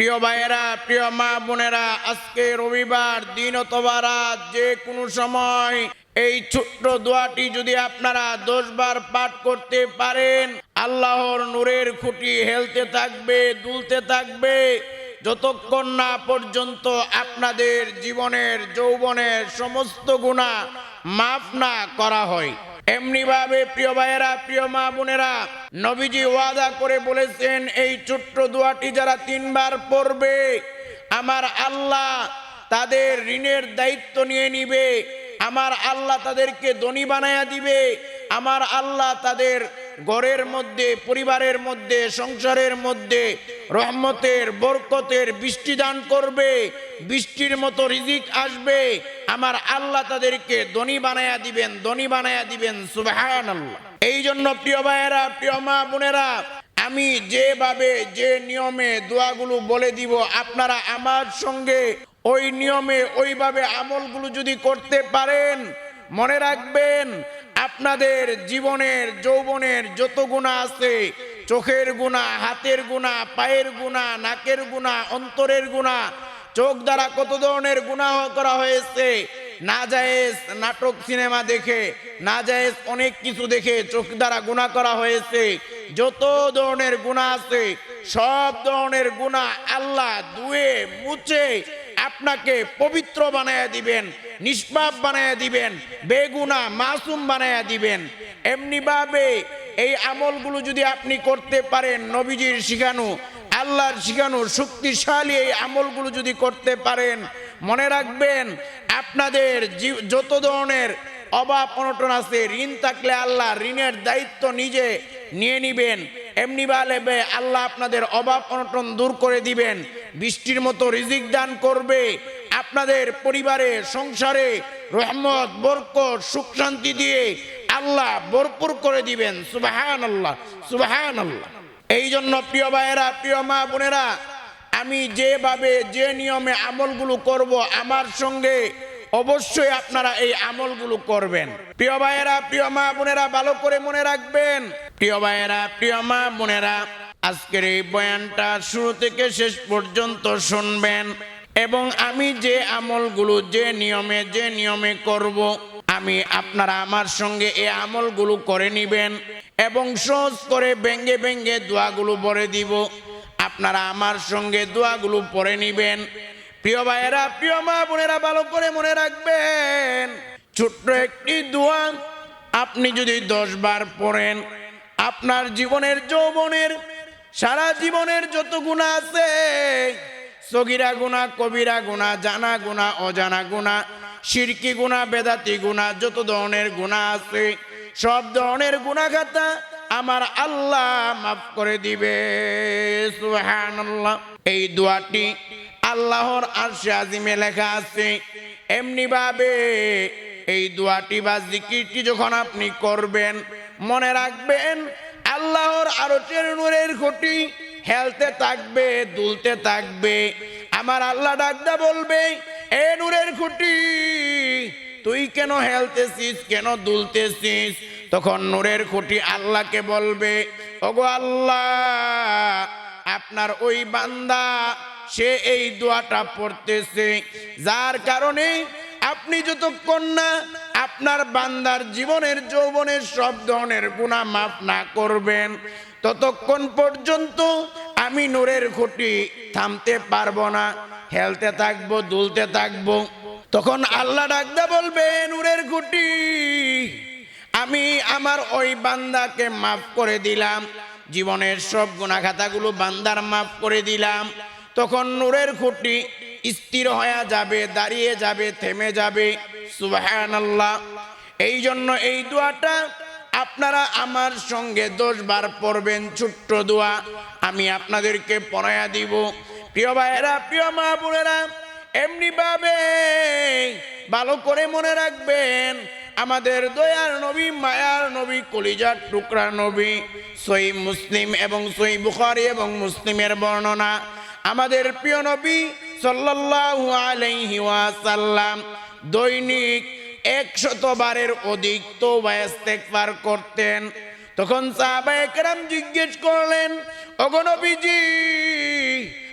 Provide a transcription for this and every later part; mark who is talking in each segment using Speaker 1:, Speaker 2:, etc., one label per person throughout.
Speaker 1: প্রিয় ভাইয়েরা, প্রিয় মা বোনেরা, আজকে রবিবার, দিন অথবা রাত, যে কোনো সময় এই ছোট্ট দোয়াটি যদি আপনারা দশবার পাঠ করতে পারেন, আল্লাহর নূরের খুঁটি হেলতে থাকবে, দুলতে থাকবে। যতক্ষণ না পর্যন্ত আপনাদের জীবনের, যৌবনের সমস্ত গুণা মাফ না করা হয়। এমনি ভাবে প্রিয় ভাইয়েরা, প্রিয় মা বোনেরা, নবীজি ওয়াদা করে বলেছেন, এই ছোট্ট দোয়াটি যারা তিনবার পড়বে, আমার আল্লাহ তাদের ঋণের দায়িত্ব নিয়ে নিবে। আমার আল্লাহ তাদেরকে ধনী বানায়া দিবে। আমার আল্লাহ তাদের ঘরের মধ্যে, পরিবারের মধ্যে, সংসারের মধ্যে রহমতের, বরকতের বৃষ্টি দান করবে। বৃষ্টির মতো রিজিক আসবে। আমার আল্লাহ তাদেরকে ধনী বানায়া দিবেন, ধনী বানায়া দিবেন। সুবাহান আল্লাহ এই জন্য প্রিয় ভাইয়েরা, প্রিয় মা বোনেরা, আমি যেভাবে যে নিয়মে দোয়াগুলো বলে দিব, আপনারা আমার সঙ্গে ওই নিয়মে, ওইভাবে আমলগুলো যদি করতে পারেন, মনে রাখবেন আপনাদের জীবনের, যৌবনের যত গুণা আছে, চোখের গুণা, হাতের গুণা, পায়ের গুণা, নাকের গুণা, অন্তরের গুণা, চোখ দ্বারা কত ধরনের গুণা করা হয়েছে, না জায়েজ নাটক সিনেমা দেখে, না জায়েজ অনেক কিছু দেখে চোখ দ্বারা গুণা করা হয়েছে, যত ধরনের গুণা আছে, সব ধরনের গুণা আল্লাহ দুয়ে মুছে আপনাকে পবিত্র বানায় দিবেন, নিষ্পাপ বানায় দিবেন, বেগুনা মাসুম বানায়া দিবেন। এমনিভাবে এই আমলগুলো যদি আপনি করতে পারেন, নবীজির শিখানো, আল্লাহর শিখানো শক্তিশালী এই আমলগুলো যদি করতে পারেন, মনে রাখবেন আপনাদের যত ধরনের অভাব অনটন আছে, ঋণ থাকলে আল্লাহ ঋণের দায়িত্ব নিজে নিয়ে নিবেন। এমনি ভাবে আল্লাহ আপনাদের অভাব অনটন দূর করে দিবেন। বৃষ্টির মতো রিজিক দান করবে। আপনাদের পরিবারে, সংসারে রহমত, বরকত, সুখ শান্তি দিয়ে আল্লাহ ভরপুর করে দিবেন। সুবাহান আল্লাহ সুবাহান আল্লাহ এই জন্য প্রিয় ভাইয়েরা, প্রিয় মা বোনেরা, আমি যেভাবে যে নিয়মে আমলগুলো করব, আমার সঙ্গে অবশ্যই আপনারা এই আমলগুলো করবেন। প্রিয় ভাইয়েরা, প্রিয় মা বোনেরা, ভালো করে মনে রাখবেন। প্রিয় ভাইয়েরা, প্রিয় মা বোনেরা, আজকের এই বয়ানটা শুরু থেকে শেষ পর্যন্ত শুনবেন এবং আমি যে আমলগুলো, যে নিয়মে যে নিয়মে করব, আমি আপনারা আমার সঙ্গে এই আমলগুলো করে নিবেন এবং সহজ করে ব্যঙ্গে ব্যঙ্গে দোয়াগুলো বলে দিব। আপনারা আমার সঙ্গে দোয়াগুলো পড়ে নিবেন। প্রিয় ভাইয়েরা, প্রিয় মা বোনেরা, ভালো করে মনে রাখবেন, ছোট্ট একটি দোয়া আপনি যদি দশ বার পড়েন, আপনার জীবনের যৌবনের, সারা জীবনের যত গুণা আছে, সগিরা গুণা, কবিরা গুণা, জানা গুণা, অজানা গুণা শিরকি গুণা, বেদাতি গুণা, যত ধরনের গুণা আছে, সব ধরনের গুণা খাতা আমার আল্লাহ মাফ করে দিবে, সুবহানাল্লাহ। এই দোয়াটি আল্লাহর আরশে আজিমে লেখা আছে, এমনি ভাবে এই দোয়াটি বা জিকিরটি যখন আপনি করবেন, মনে রাখবেন আল্লাহর আরও নূরের খুঁটি হেলতে থাকবে, দুলতে থাকবে। আমার আল্লাহ ডাকদা বলবে, এ নূরের খুঁটি, তুই কেন হেলতেছিস, কেন দুলতেছিস? তখন নূরের খুঁটি আল্লাহকে বলবে, ওগো আল্লাহ, আপনার ওই বান্দা সে এই দোয়াটা পড়তেছে। যার কারণে আপনি যতক্ষণ না আপনার বান্দার জীবনের, যৌবনের সব ধরনের গুণা মাফ না করবেন। ততক্ষণ পর্যন্ত আমি নূরের খুঁটি থামতে পারব না, হেলতে থাকব, দুলতে থাকব। তখন আল্লাহ ডাকদা বলবে নূরের খুঁটি, আমি আমার ওই বান্দাকে মাফ করে দিলাম। জীবনের সব গুণাখাতাগুলো বান্দার মাফ করে দিলাম। তখন নূরের খুঁটি স্থির হয়ে যাবে, দাঁড়িয়ে যাবে, থেমে যাবে। সুবাহান আল্লাহ এই জন্য এই দোয়াটা আপনারা আমার সঙ্গে দশ বার পড়বেন, ছোট্ট দোয়া। আমি আপনাদেরকে পড়াইয়া দিব। প্রিয় ভাইয়েরা, প্রিয় মা বোনেরা এমনি ভাবে ভালো করে মনে রাখবেন, আমাদের দয়ার নবী, মায়ার নবী, কলিজার টুকরা নবী, সই মুসলিম এবং সই বুখারি এবং মুসলিমের বর্ণনা। আমাদের প্রিয় নবী সাল্লাল্লাহু আলাইহি ওয়াসাল্লাম দৈনিক একশত বারের অধিক তো ইস্তেগফার করতেন। তখন সাহাবা একরাম জিজ্ঞেস করলেন অগণবীজি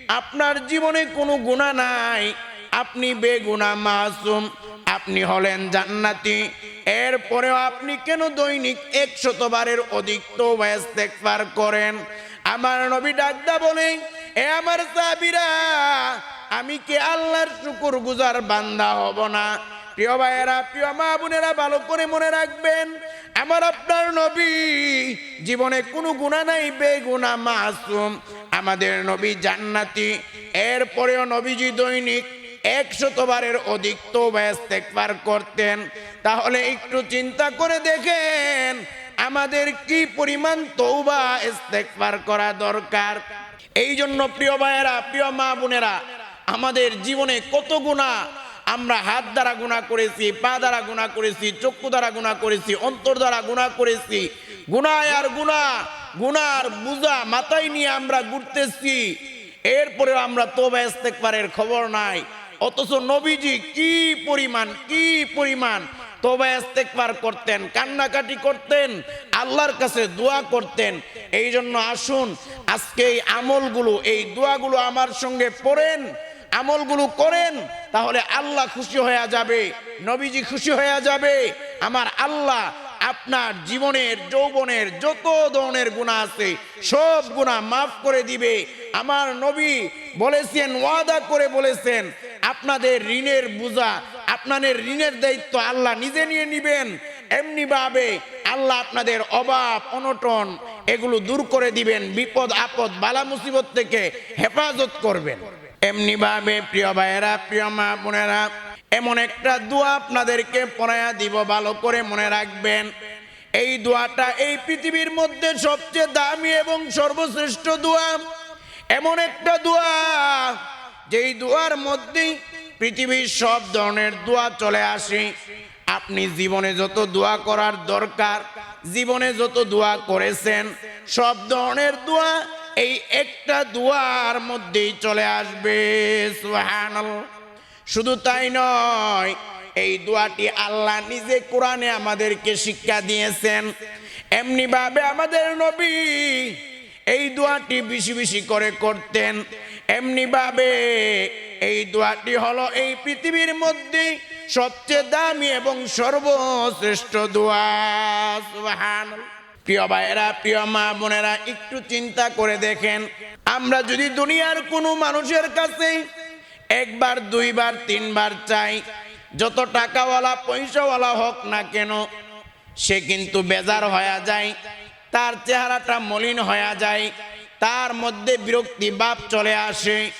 Speaker 1: আপনার জীবনে কোনো গুণা নাই? আপনি বেগুনা মাসুম, আপনি হলেন জান্নাতি। এরপরেও আপনি কেন দৈনিক একশতবারের অধিক তো ইস্তেগফার করেন? আমার নবী ডাকদা বলে এ আমার সাবিরা আমি কি আল্লাহর শুকুর গুজার বান্দা হব না? প্রিয় ভাইয়েরা, প্রিয় মা বোনেরা, ভালো করে মনে রাখবেন, আমার আপনার নবী জীবনে কোনো গুণা নাই বেগুনা মাসুম। আমাদের নবী জান্নাতি, এরপরেও নবীজি দৈনিক একশতবারের অধিক তো ইস্তেগফার করতেন। তাহলে একটু চিন্তা করে দেখেন, আমাদের কি পরিমাণ তৌবা ইস্তেগফার করা দরকার? এই জন্য প্রিয় ভাইয়েরা, প্রিয় মা বোনেরা, আমাদের জীবনে কত গুণা আমরা হাত দ্বারা গুণা করেছি, পা দ্বারা গুণা করেছি, চক্ষু দ্বারা গুণা করেছি, অন্তর দ্বারা গুণা করেছি। গুণায় আর গুণা গুনার বুঝা মাথায় নিয়ে আমরা ঘুরতেছি। এরপরে আমরা তোবা ইস্তেকবারের খবর নাই। অথচ নবীজি কি পরিমাণ কি পরিমাণ তোবা ইস্তেকবার করতেন, কান্নাকাটি করতেন, আল্লাহর কাছে দোয়া করতেন। এই জন্য আসুন, আজকে এই আমলগুলো, এই দোয়াগুলো আমার সঙ্গে পড়েন, আমলগুলো করেন, তাহলে আল্লাহ খুশি হয়ে যাবে, নবীজি খুশি হয়ে যাবে, আমার আল্লাহ আপনার জীবনের, যৌবনের যত ধরনের গুণা আছে, সব গুণা মাফ করে দিবে। আমার নবী বলেছেন, ওয়াদা করে বলেছেন, আপনাদের ঋণের বোঝা, আপনাদের ঋণের দায়িত্ব আল্লাহ নিজে নিয়ে নিবেন। এমনি ভাবে আল্লাহ আপনাদের অভাব, অনটন এগুলো দূর করে দিবেন, বিপদ, আপদ, বালা মুসিবত থেকে হেফাজত করবেন। এমনি ভাবে প্রিয় ভাইয়েরা, প্রিয় মা বোনেরা এমন একটা দোয়া আপনাদেরকে পড়ায়া দিব, ভালো করে মনে রাখবেন। এই দোয়াটা এই পৃথিবীর মধ্যে সবচেয়ে দামি এবং সর্বশ্রেষ্ঠ দোয়া। এমন একটা দোয়া, যেই দোয়ার মধ্যেই পৃথিবীর সব ধরনের দোয়া চলে আসে। আপনি জীবনে যত দোয়া করার দরকার, জীবনে যত দোয়া করেছেন, সব ধরনের দোয়া এই একটা দোয়ার মধ্যেই চলে আসবে। সুবহানাল্লাহ। শুধু তাই নয়, এই দোয়াটি আল্লাহ নিজে কোরআনে আমাদেরকে শিক্ষা দিয়েছেন। এমনি ভাবে আমাদের নবী এই দোয়াটি বেশি বেশি করে করতেন। এমনি ভাবে এই দোয়াটি হলো এই পৃথিবীর মধ্যে সবচেয়ে দামি এবং সর্বশ্রেষ্ঠ দোয়া। প্রিয় ভাইয়েরা, প্রিয় মা বোনেরা, একটু চিন্তা করে দেখেন, আমরা যদি দুনিয়ার কোনো মানুষের কাছে একবার, দুইবার, তিনবার চাই। যত টাকাওয়ালা, পয়সাওয়ালা হোক না কেন, সে কিন্তু বেজার হয়ে যায়, তার চেহারাটা মলিন হয়ে যায়, তার মধ্যে বিরক্তি ভাব চলে আসে।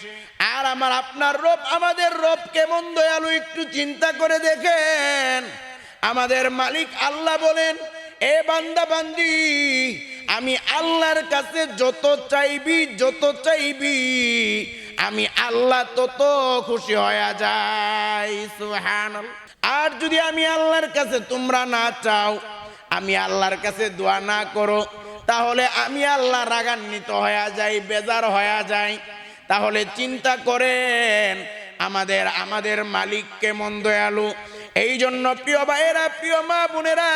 Speaker 1: আর আমার আপনার রব, আমাদের রব কেমন দয়ালু, একটু চিন্তা করে দেখেন। আমাদের মালিক আল্লাহ বলেন, এ বান্দা, বান্দি, আমি আল্লাহর কাছে যত চাইবি যত চাইবি আমি আল্লাহ তত খুশি হয়ে যাই, সুবহানাল্লাহ। আর যদি আমি আল্লাহর কাছে তোমরা না চাও, আমি আল্লাহর কাছে দোয়া না করো, তাহলে আমি আল্লাহ রাগান্বিত হয়ে যাই, বেজার হয়ে যাই তাহলে চিন্তা করেন, আমাদের আমাদের মালিক কেমন দয়ালু এই জন্য প্রিয় ভাইয়েরা, প্রিয় মা বোনেরা,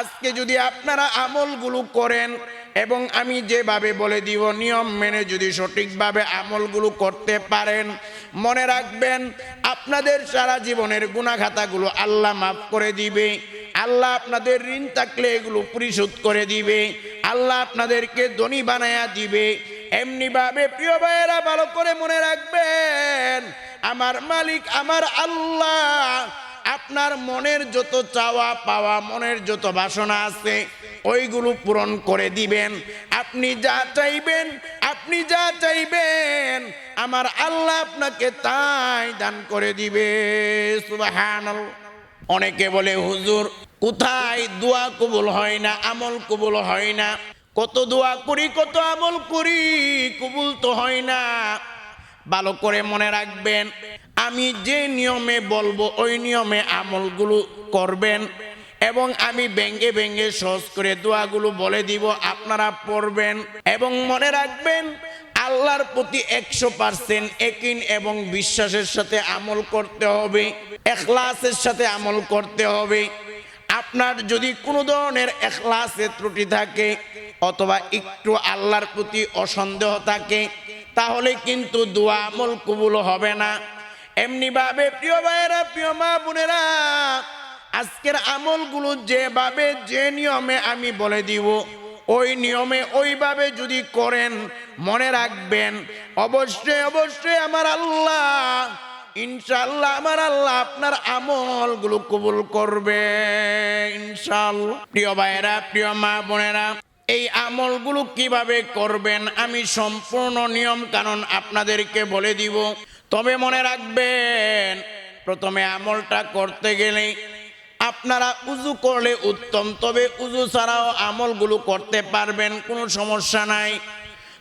Speaker 1: আজকে যদি আপনারা আমলগুলো করেন এবং আমি যেভাবে বলে দিব, নিয়ম মেনে যদি সঠিকভাবে আমলগুলো করতে পারেন, মনে রাখবেন আপনাদের সারা জীবনের গুণাখাতাগুলো আল্লাহ মাফ করে দিবে, আল্লাহ আপনাদের ঋণ থাকলে এগুলো পরিশোধ করে দিবে, আল্লাহ আপনাদেরকে ধনী বানায়া দিবে। এমনিভাবে প্রিয় ভাইয়েরা, ভালো করে মনে রাখবেন, আমার মালিক, আমার আল্লাহ আপনার মনের যত চাওয়া পাওয়া, মনের যত বাসনা আছে, ওইগুলো পূরণ করে দিবেন। আপনি যা চাইবেন, আপনি যা চাইবেন, আমার আল্লাহ আপনাকে তাই দান করে দিবে। অনেকে বলে, হুজুর, কোথায় দোয়া কবুল হয় না, আমল কবুল হয় না? কত দোয়া করি, কত আমল করি, কবুল তো হয় না। ভালো করে মনে রাখবেন, আমি যে নিয়মে বলব, ওই নিয়মে আমলগুলো করবেন এবং আমি ব্যঙ্গে ব্যঙ্গে সহজ করে দোয়াগুলো বলে দিব, আপনারা পড়বেন এবং মনে রাখবেন, আল্লাহর প্রতি একশো পার্সেন্ট একিন এবং বিশ্বাসের সাথে আমল করতে হবে, এখলাসের সাথে আমল করতে হবে। আপনার যদি কোনো ধরনের এখলাসে ত্রুটি থাকে অথবা একটু আল্লাহর প্রতি অসন্দেহ থাকে তাহলে কিন্তু দোয়া আমল কবুল হবে না। এমনি ভাবে প্রিয় ভাইয়েরা, প্রিয় মা বোনেরা, আজকের আমলগুলো যেভাবে যে নিয়মে আমি বলে দিব, ওই নিয়মে ওইভাবে যদি করেন, মনে রাখবেন, অবশ্যই অবশ্যই আমার আল্লাহ ইনশাল্লাহ আমার আল্লাহ আপনার আমলগুলো কবুল করবে ইনশাল্লাহ প্রিয় ভাইয়েরা, প্রিয় মা বোনেরা এই আমলগুলো কীভাবে করবেন? আমি সম্পূর্ণ নিয়ম কানুন আপনাদেরকে বলে দিব। তবে মনে রাখবেন, প্রথমে আমলটা করতে গেলে আপনারা উজু করলে উত্তম, তবে উজু ছাড়াও আমলগুলো করতে পারবেন, কোনো সমস্যা নাই।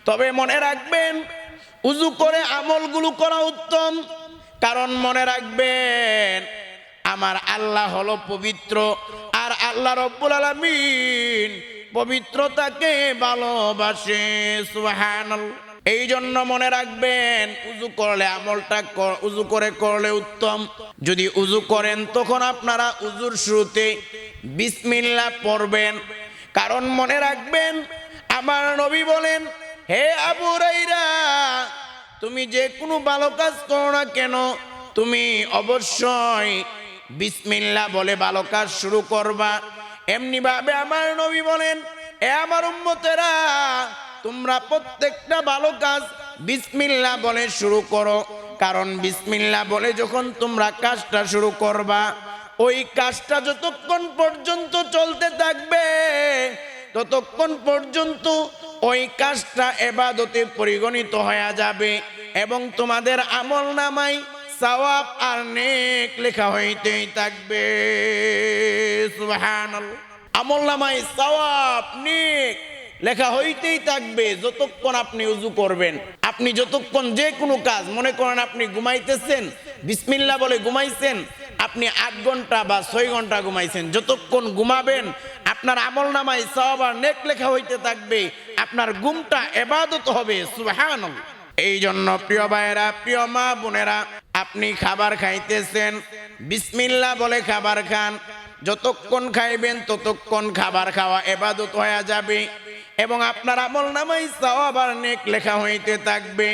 Speaker 1: তবে মনে রাখবেন, উজু করে আমলগুলো করা উত্তম। কারণ মনে রাখবেন, আমার আল্লাহ হলো পবিত্র, আর আল্লাহ রব্বুল আলামিন পবিত্রতাকে ভালোবাসে সুবহানাল্লাহ এই জন্য মনে রাখবেন উজু করলে আমলটা উজু করে করলে উত্তম। যদি উজু করেন, তখন আপনারা উজুর শুরুতে বিসমিল্লাহ পড়বেন। কারণ মনে রাখবেন, আমার নবী বলেন, হে আবু রাইরা তুমি যে কোনো ভালো কাজ করো না কেন? তুমি অবশ্যই বিসমিল্লাহ বলে ভালো কাজ শুরু করবা। এমনি ভাবে আমার নবী বলেন, এ আমার উম্মতেরা, তোমরা প্রত্যেকটা ভালো কাজ বিসমিল্লাহ বলে শুরু করো। কারণ বিসমিল্লাহ বলে যখন তোমরা কাজটা শুরু করবা, ওই কাজটা যতক্ষণ পর্যন্ত চলতে থাকবে, ততক্ষণ পর্যন্ত ওই কাজটা এবাদতে পরিগণিত হয়ে যাবে এবং তোমাদের আমল নামাই সওয়াব আর নেক লেখা হইতেই থাকবে। সুবহানাল্লাহ। আমল সওয়াব, নেক লেখা হইতেই থাকবে যতক্ষণ আপনি উজু করবেন। আপনি যতক্ষণ যে কোনো কাজ মনে করেন আপনি ঘুমাইতেছেন বিসমিল্লা বলে ঘুমাইছেন, আপনি আট ঘণ্টা বা ছয় ঘণ্টা ঘুমাইছেন। যতক্ষণ ঘুমাবেন, আপনার আমল নামাই সওয়াব আর নেক লেখা হইতে থাকবে, আপনার ঘুমটা এবাদত হবে, সুবহানাল্লাহ। এই জন্য প্রিয় ভাইয়েরা, প্রিয় মা বোনেরা আপনি খাবার খাইতেছেন বিসমিল্লা বলে খাবার খান। যতক্ষণ খাইবেন, ততক্ষণ খাবার খাওয়া এবাদত হয়ে যাবে এবং আপনার আমল নামাই আবার নেক লেখা হইতে থাকবে।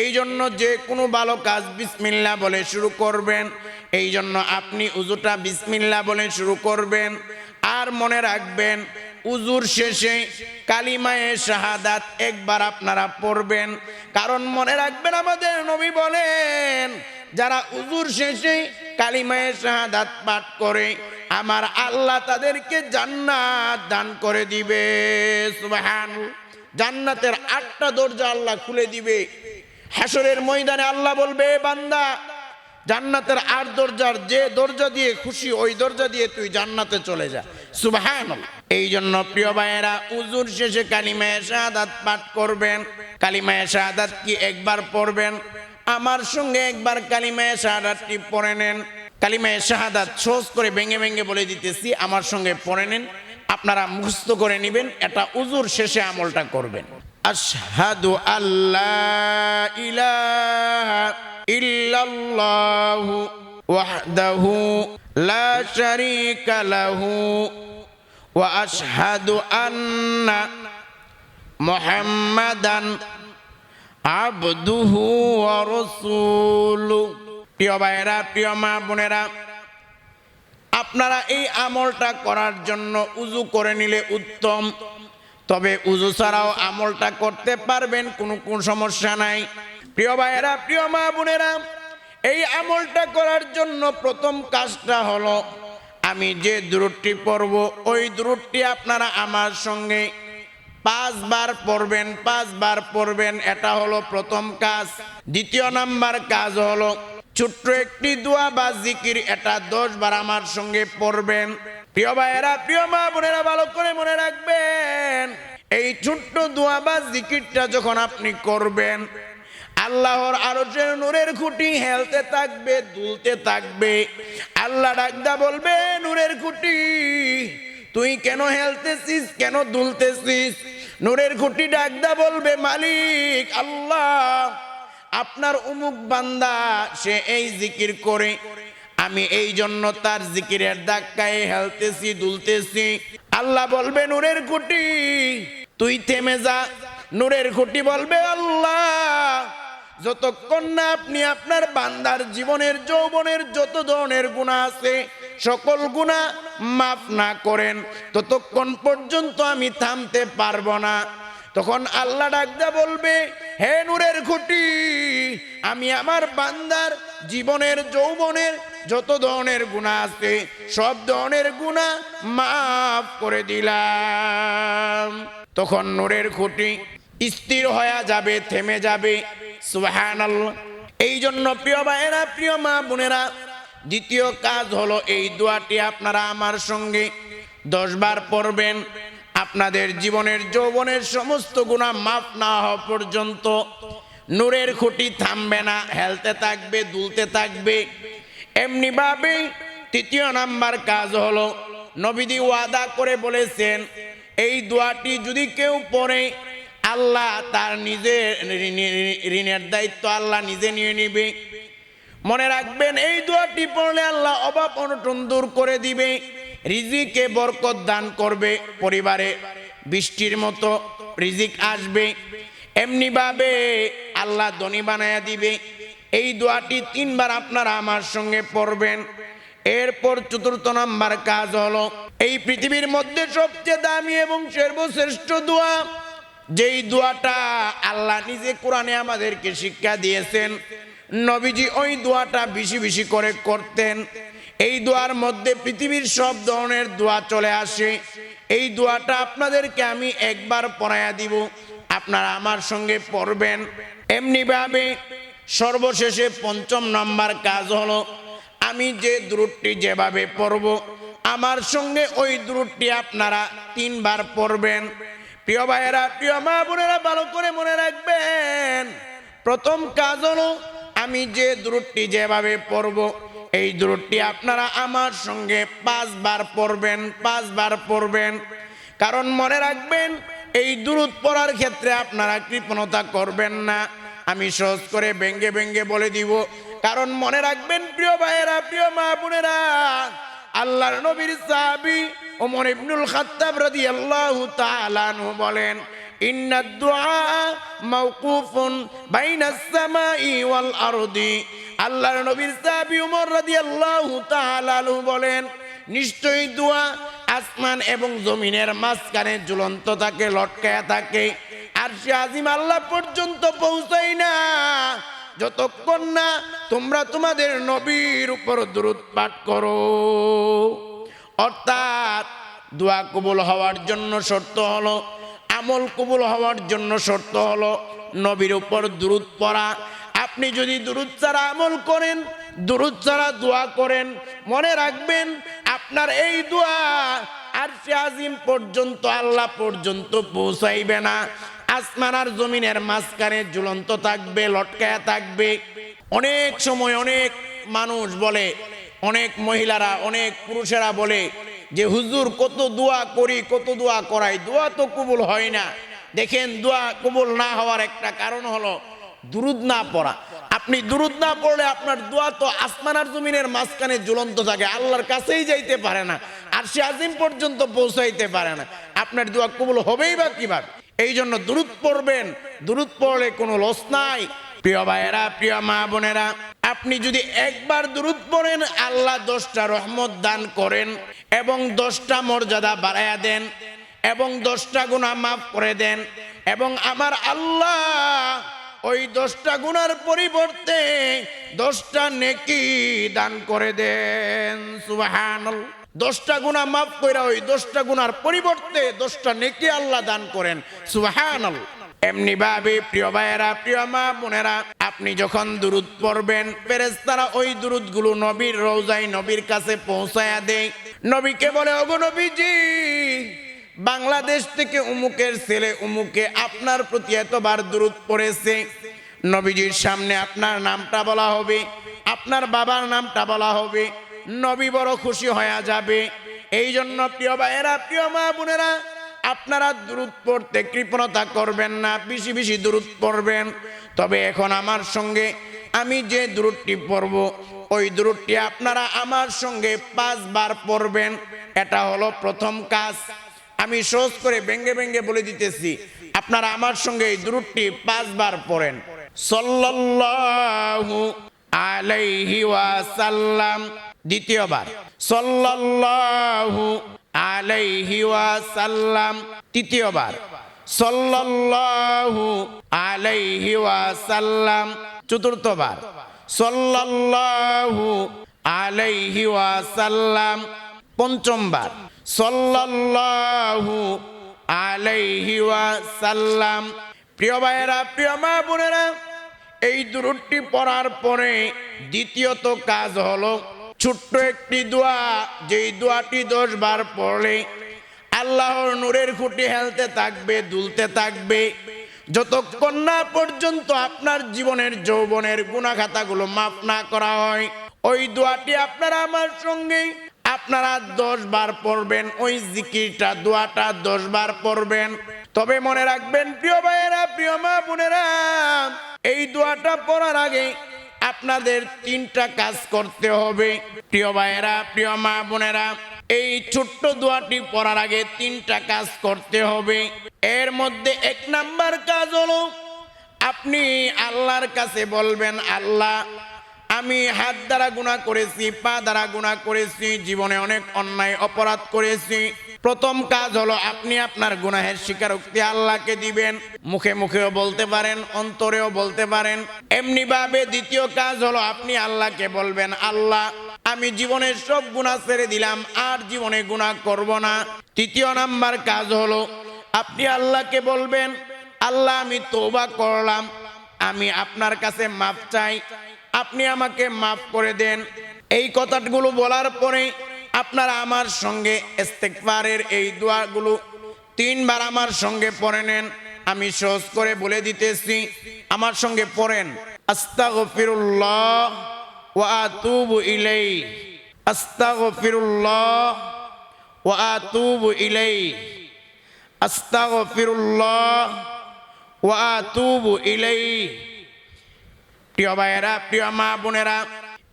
Speaker 1: এই জন্য যে কোনো ভালো কাজ বিসমিল্লা বলে শুরু করবেন। এই জন্য আপনি উজুটা বিসমিল্লা বলে শুরু করবেন। আর মনে রাখবেন, উজুর শেষে কালিমায়ে শাহাদাত একবার আপনারা পড়বেন। কারণ মনে রাখবেন আমাদের নবী বলেন যারা উজুর শেষে কালিমায়ে শাহাদাত পাঠ করে, আমার আল্লাহ তাদেরকে জান্নাত দান করে দিবে, সুবহানাল্লাহ। জান্নাতের আটটা দরজা আল্লাহ খুলে দিবে। হাসরের ময়দানে আল্লাহ বলবে বান্দা, জান্নাতের আট দরজার যে দরজা দিয়ে খুশি, ওই দরজা দিয়ে তুই জান্নাতে চলে যা। সুবাহান এই জন্য প্রিয় ভাইয়েরা উজুর শেষে কালিমায় শাহাদাত পাঠ করবেন। কালিমায় শাহাদাত কি একবার পড়বেন? আমার সঙ্গে একবার কালিমায় শাহাদাতটি পড়ে নেন। কালিমায় শাহাদাত সহজ করে ভেঙে ভেঙে বলে দিতেছি, আমার সঙ্গে পড়ে নেন। আপনারা মুখস্থ করে নেবেন, এটা উজুর শেষে আমলটা করবেন। আশহাদু আল্লাহ ইল্লাল্লাহু ওয়াহদাহু লা শারীকা লাহু ওয়া আশহাদু আন্না মুহাম্মাদান রাসূলুহু প্রিয় ভাইয়েরা, প্রিয় মা বোনেরা, আপনারা এই আমলটা করার জন্য উজু করে নিলে উত্তম। তবে উজু ছাড়াও আমলটা করতে পারবেন, কোনো কোন সমস্যা নাই। প্রিয় ভাইয়েরা, প্রিয় মা বোনেরা, এই আমলটা করার জন্য প্রথম কাজটা হলো, আমি যে দূরটি পড়ব, ওই দূরটি আপনারা আমার সঙ্গে পাঁচবার পড়বেন পাঁচবার পড়বেন, এটা হলো প্রথম কাজ। দ্বিতীয় নাম্বার কাজ হলো, ছোট্ট একটি দোয়া বা জিকির, এটা দশ বার আমার সঙ্গে পড়বেন। প্রিয় ভাইয়েরা, প্রিয় মা বোনেরা, ভালো করে মনে রাখবেন, এই ছোট্ট দোয়া বা জিকিরটা যখন আপনি করবেন, আল্লাহর আরশের নূরের খুঁটি হেলতে থাকবে, দুলতে থাকবে। আল্লাহ ডাকদা বলবে, নূরের খুঁটি তুই কেন হেলতেছিস? কেন দুলতেছিস? নূরের খুঁটি ডাকদা বলবে, মালিক, আল্লাহ, আপনার উমুক বান্দা, সে এই জিকির করে। আমি এই জন্য তার জিকিরের ধাক্কায় হেলতেছি, দুলতেছি। আল্লাহ বলবে, নূরের খুঁটি তুই থেমে যা। নূরের খুঁটি বলবে, আল্লাহ যতক্ষণ না আপনি আপনার বান্দার জীবনের, যৌবনের যত ধরনের গুণা আছে, সকল গুণা মাফ না করেন, ততক্ষণ পর্যন্ত আমি থামতে পারব না। তখন আল্লাহ ডাকদা বলবে, হে নূরের খুঁটি, আমি আমার বান্দার জীবনের, যৌবনের যত ধরনের গুণা আছে, সব ধরনের গুণা মাফ করে দিলাম। তখন নূরের খুঁটি স্থির হয়ে যাবে, থেমে যাবে। এই জন্য প্রিয় ভাইয়েরা, প্রিয় মা বোনেরা, দ্বিতীয় কাজ হলো এই দোয়াটি আপনারা আমার সঙ্গে দশ বার পড়বেন। আপনাদের জীবনের, যৌবনের সমস্ত গুণা মাফ না হওয়া পর্যন্ত নূরের খুঁটি থামবে না, হেলতে থাকবে, দুলতে থাকবে। এমনি ভাবে তৃতীয় নাম্বার কাজ হলো নবীদি ওয়াদা করে বলেছেন, এই দোয়াটি যদি কেউ পড়ে আল্লাহ তার নিজের ঋণের দায়িত্ব আল্লাহ নিজে নিয়ে নিবে। মনে রাখবেন, এই দোয়াটি পড়লে আল্লাহ অভাব অনটন দূর করে দিবে, রিজিকে বরকত দান করবে পরিবারে, বৃষ্টির মতো রিজিক আসবে। এমনি ভাবে আল্লাহ ধনী বানায়া দিবে। এই দোয়াটি তিনবার আপনারা আমার সঙ্গে পড়বেন। এরপর চতুর্থ নাম্বার কাজ হলো, এই পৃথিবীর মধ্যে সবচেয়ে দামি এবং সর্বশ্রেষ্ঠ দোয়া যেই দোয়াটা আল্লাহ নিজে কোরআনে আমাদেরকে শিক্ষা দিয়েছেন, নবীজি ওই দোয়াটা বেশি বেশি করে করতেন। এই দোয়ার মধ্যে পৃথিবীর সব ধরনের দোয়া চলে আসে। এই দোয়াটা আপনাদেরকে আমি একবার পড়াইয়া দিব, আপনারা আমার সঙ্গে পড়বেন। এমনিভাবে সর্বশেষে পঞ্চম নম্বর কাজ হলো, আমি যে দূরটি যেভাবে পড়ব, আমার সঙ্গে ওই দূরটি আপনারা তিনবার পড়বেন। প্রিয় ভাইয়েরা, প্রিয় মা বোনেরা, ভালো করে মনে রাখবেন। প্রথম কাজ হলো, আমি যে দূরটি যেভাবে পড়ব, এই দূরটি আপনারা আমার সঙ্গে পাঁচবার পড়বেন পাঁচবার পড়বেন। কারণ মনে রাখবেন, এই দূরত পড়ার ক্ষেত্রে আপনারা কৃপণতা করবেন না। আমি সহজ করে ব্যঙ্গে ব্যঙ্গে বলে দিব। কারণ মনে রাখবেন, প্রিয় ভাইয়েরা, প্রিয় মা বোনেরা, আল্লাহর নবীর সাহাবী ওমর ইবনুল খাত্তাব রাদিয়াল্লাহু তাআলা আনহু বলেন, ইন্না বাইনাস ওয়াল আরদি। আল্লাহর বলেন দোয়া আসমান এবং জমিনের মাঝখানে ঝুলন্ত থাকে, লটকায়া থাকে। আর সে আজিম আল্লাহ পর্যন্ত পৌঁছাই না। যতক্ষণ না তোমরা তোমাদের নবীর উপর দূরত পাঠ করো। অর্থাৎ দোয়া কবুল হওয়ার জন্য শর্ত হলো, আমল কবুল হওয়ার জন্য শর্ত হলো নবীর উপর দূরত পড়া। আপনি যদি দূরত ছাড়া আমল করেন দূরত ছাড়া দোয়া করেন, মনে রাখবেন আপনার এই দোয়া আর আজিম পর্যন্ত, আল্লাহ পর্যন্ত পৌঁছাইবে না। আসমান আর জমিনের মাঝখানে ঝুলন্ত থাকবে, লটকায়া থাকবে। অনেক সময় অনেক মানুষ বলে অনেক মহিলারা, অনেক পুরুষেরা বলে যে, হুজুর, কত দোয়া করি, কত দোয়া করাই। দোয়া তো কবুল হয় না। দেখেন, দোয়া কবুল না হওয়ার একটা কারণ হলো দুরুদ না পড়া। আপনি দুরুদ না পড়লে আপনার দোয়া তো আসমান আর জমিনের মাঝখানে ঝুলন্ত থাকে। আল্লাহর কাছেই যাইতে পারে না। আর সে আজিম পর্যন্ত পৌঁছাইতে পারে না। আপনার দোয়া কবুল হবেই বা কীভাবে? এই জন্য দূরত পড়বেন। দূরত পড়লে কোনো লস নাই। প্রিয় ভাইয়েরা, প্রিয় মা বোনেরা, আপনি যদি একবার দূরত পড়েন, আল্লাহ দশটা রহমত দান করেন এবং দশটা মর্যাদা বাড়াইয়া দেন এবং দশটা গুণা মাফ করে দেন এবং আমার আল্লাহ ওই দশটা গুণার পরিবর্তে দশটা নেকি দান করে দেন সুবাহান দশটা গুণা মাফ কইরা ওই দশটা গুণার পরিবর্তে দশটা নেকি আল্লাহ দান করেন সুবাহান এমনি ভাবে, প্রিয় ভাইয়েরা, প্রিয় মা, বোনেরা, আপনি যখন দুরুদ পড়বেন, ফেরেশতারা ওই দুরুদগুলো নবীর রোজাই নবীর কাছে পৌঁছায়া দেয়। নবীকে বলে, ওগো নবীজি, বাংলাদেশ থেকে উমুকের ছেলে উমুকে আপনার প্রতি এতবার দূরত পড়েছে। নবীজির সামনে আপনার নামটা বলা হবে, আপনার বাবার নামটা বলা হবে। নবী বড় খুশি হয়ে যাবে। এই জন্য প্রিয় ভাইয়েরা, প্রিয় মা, বোনেরা আপনারা দূরত পড়তে কৃপণতা করবেন না, বেশি বেশি দূরত পড়বেন। তবে এখন আমার সঙ্গে আমি যে দূরটি পড়ব, ওই দূরটি আপনারা আমার সঙ্গে পাঁচবার পড়বেন। এটা হলো প্রথম কাজ। আমি সহজ করে ব্যঙ্গে ব্যঙ্গে বলে দিতেছি, আপনারা আমার সঙ্গে এই দুরুদটি পাঁচবার পড়েন। সাল্লাল্লাহু আলাইহি ওয়াসাল্লাম, দ্বিতীয়বার। সাল্লাল্লাহু আলাইহি ওয়াসাল্লাম, তৃতীয়বার। সাল্লাল্লাহু আলাইহি ওয়াসাল্লাম, চতুর্থবার। সাল্লাল্লাহু আলাইহি ওয়াসাল্লাম, পঞ্চমবার। সাল্লাল্লাহু আলাইহি ওয়াসাল্লাম, প্রিয় ভাইয়েরা, প্রিয় মা বোনেরা, এই দুরুদটি পড়ার পরে দ্বিতীয়ত কাজ হলো ছোট্ট একটি দোয়া, যেই দোয়াটি দশ বার পড়লে আল্লাহর নূরের খুঁটি হেলতে থাকবে, দুলতে থাকবে। যতক্ষণ না পর্যন্ত আপনার জীবনের যৌবনের গুণাখাতাগুলো মাফ না করা হয়, ওই দোয়াটি আপনারা আমার সঙ্গে আপনারা দশ বার পড়বেন, ওই জিকিরটা, দোয়াটা দশ বার পড়বেন। তবে মনে রাখবেন, প্রিয় ভাইয়েরা, প্রিয় মা বোনেরা, এই দোয়াটা পড়ার আগে আপনাদের তিনটা কাজ করতে হবে। প্রিয় ভাইয়েরা, প্রিয় মা বোনেরা, এই ছোট্ট দোয়াটি পড়ার আগে তিনটা কাজ করতে হবে। এর মধ্যে এক নাম্বার কাজ হলো, আপনি আল্লাহর কাছে বলবেন, আল্লাহ, আমি হাত দ্বারা গুণা করেছি, পা দ্বারা গুণা করেছি, জীবনে অনেক অন্যায়, অপরাধ করেছি প্রথম কাজ হলো আপনি আপনার গুনাহের স্বীকারোক্তি আল্লাহকে দিবেন। মুখে মুখেও বলতে পারেন, অন্তরেও বলতে পারেন। এমনি ভাবে দ্বিতীয় কাজ হলো আপনি আল্লাহকে বলবেন, আল্লাহ, আমি জীবনের সব গুণা ছেড়ে দিলাম, আর জীবনে গুণা করব না। তৃতীয় নাম্বার কাজ হলো আপনি আল্লাহকে বলবেন, আল্লাহ, আমি তোবা করলাম, আমি আপনার কাছে মাপ চাই, আপনি আমাকে মাফ করে দেন। এই কথাগুলো বলার পরে আপনারা আমার সঙ্গে ইস্তেকবারের এই দোয়াগুলো তিনবার আমার সঙ্গে পড়ে নেন। আমি সহজ করে বলে দিতেছি, আমার সঙ্গে পড়েন। আস্তাগফিরুল্লাহ ওয়া আতুবু ইলাই আস্তাগফিরুল্লাহ ওয়া আতুবু ইলাই আস্তাগফিরুল্লাহ ওয়া আতুবু ইলাই প্রিয় ভাইয়েরা, প্রিয় মা বোনেরা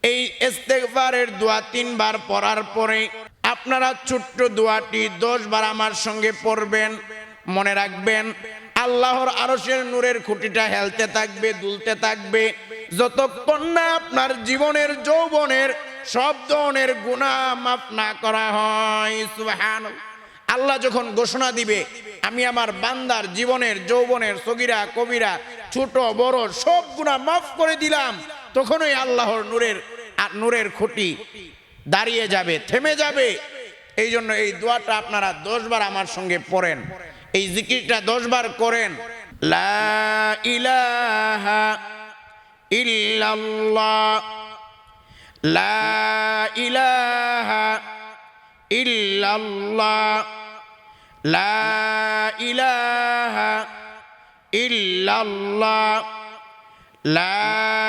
Speaker 1: এই ইস্তেগফারের দোয়া তিনবার পড়ার পরে আপনারা ছোট্ট দোয়াটি দশ বার আমার সঙ্গে পড়বেন। মনে রাখবেন, আল্লাহর আরশের নূরের খুঁটিটা হেলতে থাকবে, দুলতে থাকবে। যতক্ষণ না আপনার জীবনের যৌবনের সব ধরনের গুণা মাফ না করা হয়, সুবহানাল্লাহ। আল্লাহ যখন ঘোষণা দিবে, আমি আমার বান্দার জীবনের, যৌবনের, সগিরা, কবিরা, ছোট, বড় সব গুণা মাফ করে দিলাম তখনই আল্লাহর নূরের নূরের খুঁটি দাঁড়িয়ে যাবে, থেমে যাবে। এই জন্য এই দোয়াটা আপনারা দশবার আমার সঙ্গে পড়েন। এই জিকিরটা দশবার করেন। লা ইলাহা ইল্লাল্লাহ। লা ইলাহা লা ইলাহা লা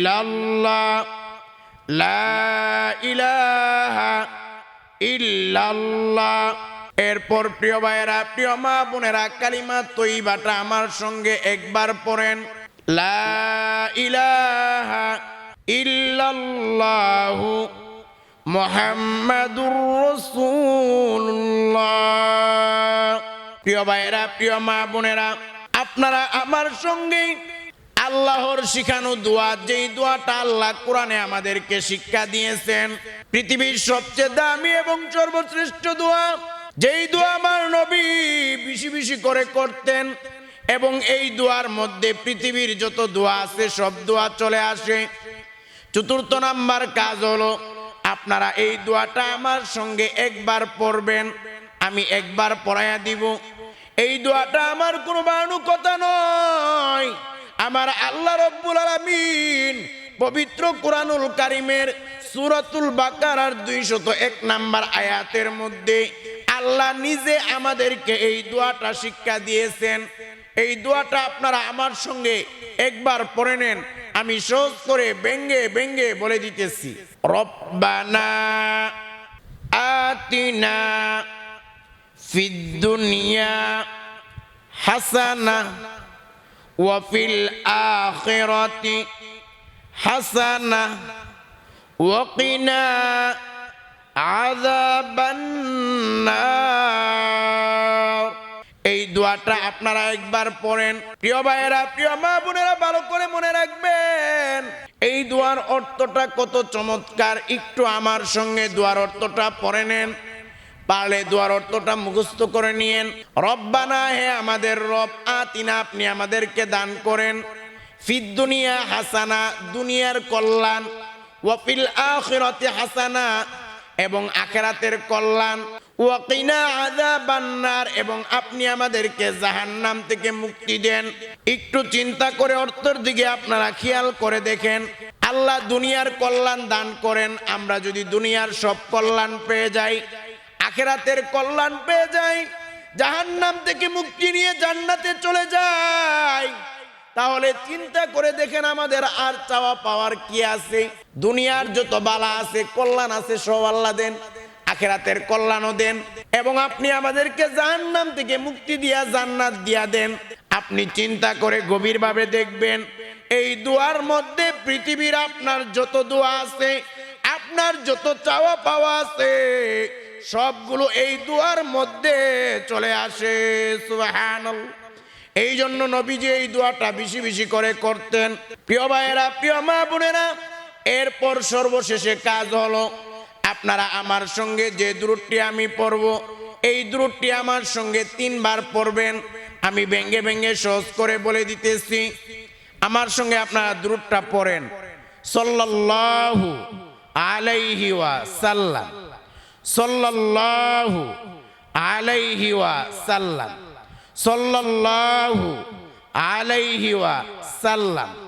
Speaker 1: ইল্লাল্লাহ, লা ইলাহা ইল্লাল্লাহ। এরপর প্রিয় ভাইয়েরা, প্রিয় মা বোনেরা, কালিমা তৈবাটা আমার সঙ্গে একবার পড়েন। লা ইলাহা ইল্লাল্লাহু মোহাম্মদুর রসুল্লাহ প্রিয় ভাইয়েরা, প্রিয় মা বোনেরা, আপনারা আমার সঙ্গে আল্লাহর শিখানো দোয়া, যেই দোয়াটা আল্লাহ কোরআনে আমাদেরকে শিক্ষা দিয়েছেন, পৃথিবীর সবচেয়ে দামি এবং সর্বশ্রেষ্ঠ দোয়া, যেই দোয়া আমার নবী বেশি বেশি করে করতেন, এবং এই দোয়ার মধ্যে পৃথিবীর যত দোয়া আছে, সব দোয়া চলে আসে। চতুর্থ নাম্বার কাজ হলো, আপনারা এই দোয়াটা আমার সঙ্গে একবার পড়বেন, আমি একবার পড়াইয়া দিব। এই দোয়াটা আমার কোনো বানু কথা নয়। আমার আল্লাহ রব্বুল আলামিন পবিত্র কোরআনুল কারিমের সুরাতুল বাকারার দুইশত এক নাম্বার আয়াতের মধ্যে আল্লাহ নিজে আমাদেরকে এই দোয়াটা শিক্ষা দিয়েছেন। এই দোয়াটা আপনারা আমার সঙ্গে একবার পড়ে নেন। আমি সহজ করে ব্যঙ্গে ব্যঙ্গে বলে দিতেছি। রব্বানা আতিনা ফিদ দুনিয়া হাসানা ওয়াফিল আখিরাতি হাসানা وقنا عذاب النار এই দোয়াটা আপনারা একবার পড়েন প্রিয় ভাইয়েরা প্রিয় মা বোনেরা ভালো করে মনে রাখবেন এই দোয়ার অর্থটা কত চমৎকার একটু আমার সঙ্গে দোয়ার অর্থটা পড়ে নেন পারলে দোয়ার অর্থটা মুখস্থ করে নিয়েন। রব্বানা হে আমাদের রব, আতিনা আপনি আমাদেরকে দান করেন। ফিদ দুনিয়া হাসানা, দুনিয়ার কল্যাণ। ওয়াফিল আখিরাতে হাসানা, এবং আখেরাতের কল্যাণ। ওয়াকিনা আযাবান্নার, এবং আপনি আমাদেরকে জাহান্নাম থেকে মুক্তি দেন। একটু চিন্তা করে অর্থের দিকে আপনারা খেয়াল করে দেখেন। আল্লাহ দুনিয়ার কল্যাণ দান করেন, আমরা যদি দুনিয়ার সব কল্যাণ পেয়ে যাই। আখেরাতের কল্যাণ পেয়ে যাই জাহান্নাম থেকে মুক্তি নিয়ে জান্নাতে চলে যাই তাহলে চিন্তা করে দেখেন আমাদের আর চাওয়া পাওয়ার কি আছে? দুনিয়ার যত বালা আছে, কল্যাণ আছে, সব আল্লাহ দেন, আখেরাতের কল্যাণও দেন। এবং আপনি আমাদেরকে জাহান্নাম থেকে মুক্তি দিয়া জান্নাত দিয়া দেন। আপনি চিন্তা করে গভীরভাবে দেখবেন, এই দুয়ার মধ্যে পৃথিবীর আপনার যত দোয়া আছে, আপনার যত চাওয়া পাওয়া আছে সবগুলো এই দুয়ার মধ্যে চলে আসে এই জন্য নবীজি এই দোয়াটা বেশি বেশি করে করতেন। প্রিয় ভাইয়েরা, প্রিয় মা বোনেরা, এরপর সর্বশেষে কাজ হলো, আপনারা আমার সঙ্গে যে দূরটি আমি পড়ব, এই দূরটি আমার সঙ্গে তিনবার পড়বেন। আমি ভেঙ্গে ভেঙ্গে সহজ করে বলে দিতেছি, আমার সঙ্গে আপনারা দূরটা পড়েন। সাল্লাল্লাহু আলাইহি ওয়া সাল্লাম সাল্লাল্লাহু আলাইহি ওয়া সাল্লাম সাল্লাল্লাহু আলাইহি ওয়া সাল্লাম